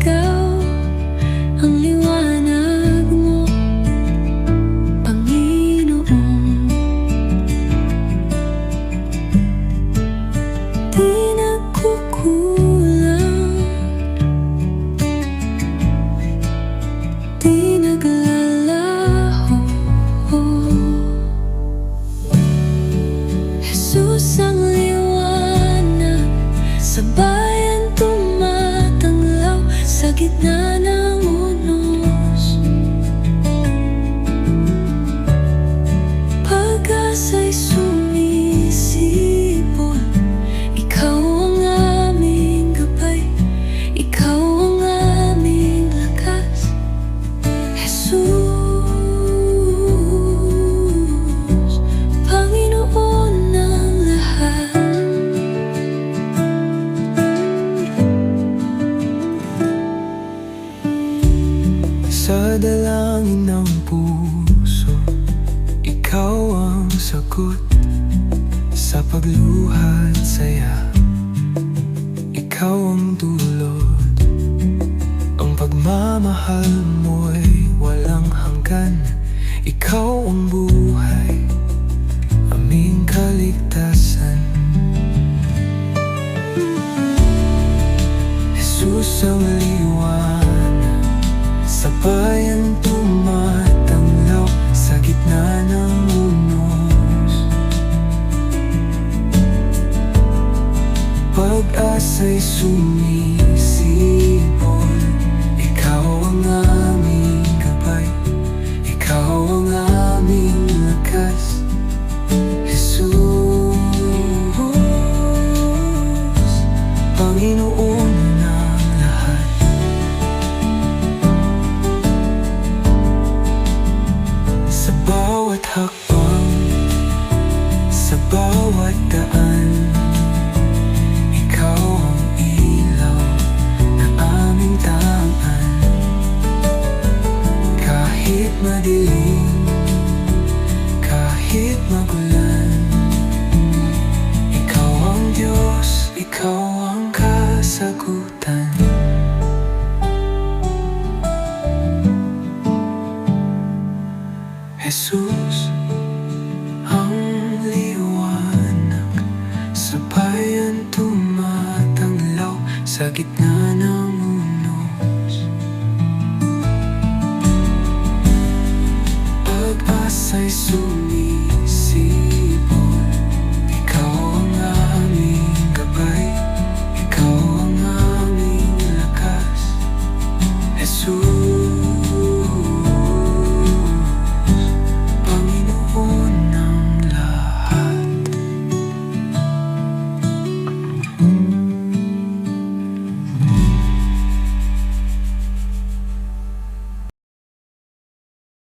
good. Sa Sa dalangin ng puso Ikaw ang sagot Sa pagluha at saya. Ikaw ang dulot Ang pagmamahal mo'y walang hanggan. Ikaw ang buhay Aming kaligtasan. Jesus ang liwanag Sa bayan tumatanglaw Sa gitna ng unos. Pag-asa'y sumisipol Ikaw ang aming gabay Ikaw ang aming lakas. Jesus Panginoon hakbang Sa bawat daan. Ikaw ang ilaw Na aming daan Kahit madilim Jesus ang liwanag Sa bayan tumatanglaw Sa gitna